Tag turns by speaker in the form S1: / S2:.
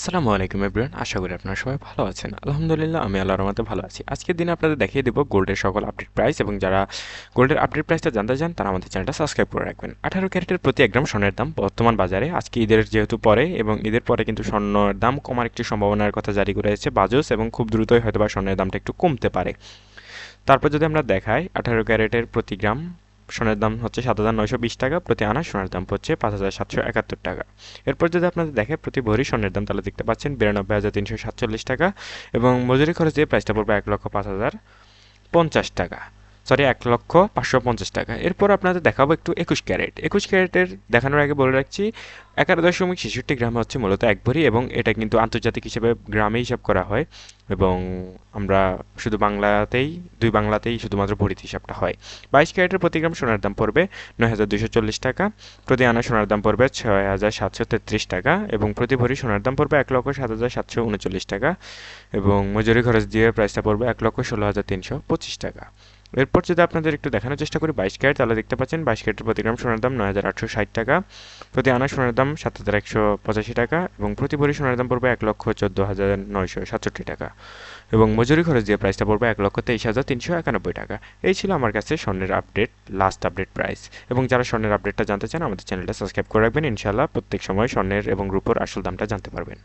S1: আসসালামু আলাইকুম এভরিওয়ান আশা করি আপনারা সবাই ভালো আছেন। আলহামদুলিল্লাহ, আমি আল্লাহর রহমতে ভালো আছি। আজকের দিনে আপনাদের দেখিয়ে দেবো গোল্ডের সকল আপডেট প্রাইস এবং যারা গোল্ডের আপডেট প্রাইসটা জানতে চান, তারা আমাদের চ্যানেলটা সাবস্ক্রাইব করে রাখবেন। আঠারো ক্যারেটের প্রতি এক গ্রাম স্বর্ণের দাম বর্তমান বাজারে, আজকে ঈদের যেহেতু পরে এবং ঈদের পরে কিন্তু স্বর্ণের দাম কমার একটি সম্ভাবনার কথা জারি করেছে বাজস এবং খুব দ্রুতই হয়তো বা স্বর্ণের দামটা একটু কমতে পারে। তারপর যদি আমরা দেখাই, আঠারো ক্যারেটের প্রতি গ্রাম সোনার দাম হচ্ছে সাত হাজার নয়শো বিশ টাকা, প্রতি আনা সোনার দাম পড়ছে পাঁচ হাজার সাতশো একাত্তর টাকা। এরপর যদি আপনাদের দেখে, প্রতি ভরি স্বর্ণের দাম তাহলে দেখতে পাচ্ছেন বিরানব্বই হাজার তিনশো সাতচল্লিশ টাকা এবং মজুরি খরচ দিয়ে প্রাইসটা পড়বে এক লক্ষ পাঁচ হাজার পঞ্চাশ টাকা। সরি এক লক্ষ পাঁচশো পঞ্চাশ টাকা। এরপর আপনাদের দেখাবো একটু একুশ ক্যারেট। একুশ ক্যারেটের দেখানোর আগে বলে রাখছি, এগারো দশমিক ছেষট্টি গ্রাম হচ্ছে মূলত এক ভরি এবং এটা কিন্তু আন্তর্জাতিক হিসেবে গ্রামে হিসাব করা হয় এবং আমরা শুধু বাংলাতেই, দুই বাংলাতেই শুধুমাত্র ভরিতে হিসাবটা হয়। বাইশ ক্যারেটের প্রতি গ্রাম সোনার দাম পড়বে নয় হাজার দুশো চল্লিশ টাকা, প্রতি আনা সোনার দাম পড়বে ছয় হাজার সাতশো তেত্রিশ টাকা এবং প্রতি ভরি সোনার দাম পড়বে এক লক্ষ সাত হাজার সাতশো উনচল্লিশ টাকা এবং মজুরি খরচ দিয়ে প্রাইসটা পড়বে এক লক্ষ ষোলো হাজার তিনশো পঁচিশ টাকা। এরপর যদি আপনাদের একটু দেখানোর চেষ্টা করি, বাইশ ক্যারেট, তাহলে দেখতে পাচ্ছেন বাইশ ক্যারেটের প্রতি গ্রাম সোনার দাম নয় হাজার আটশো ষাট টাকা। প্রতি আনা সোনার দাম সাত হাজার একশো পঁচাশি টাকা এবং প্রতি ভরি সোনার দাম পড়বে এক লক্ষ চোদ্দ হাজার নয়শো সাতষট্টি টাকা এবং মজুরি খরচ দিয়ে প্রাইসটা পড়বে এক লক্ষ তেইশ হাজার তিনশো একানব্বই টাকা। এই ছিল আমার কাছে স্বর্ণের আপডেট লাস্ট আপডেট প্রাইস এবং যারা স্বর্ণের আপডেটটা জানতে চান, আমাদের চ্যানেলটা সাবস্ক্রাইব করে রাখবেন। ইনশাল্লাহ প্রত্যেক সময় স্বর্ণের এবং রূপোর আসল দামটা জানতে পারবেন।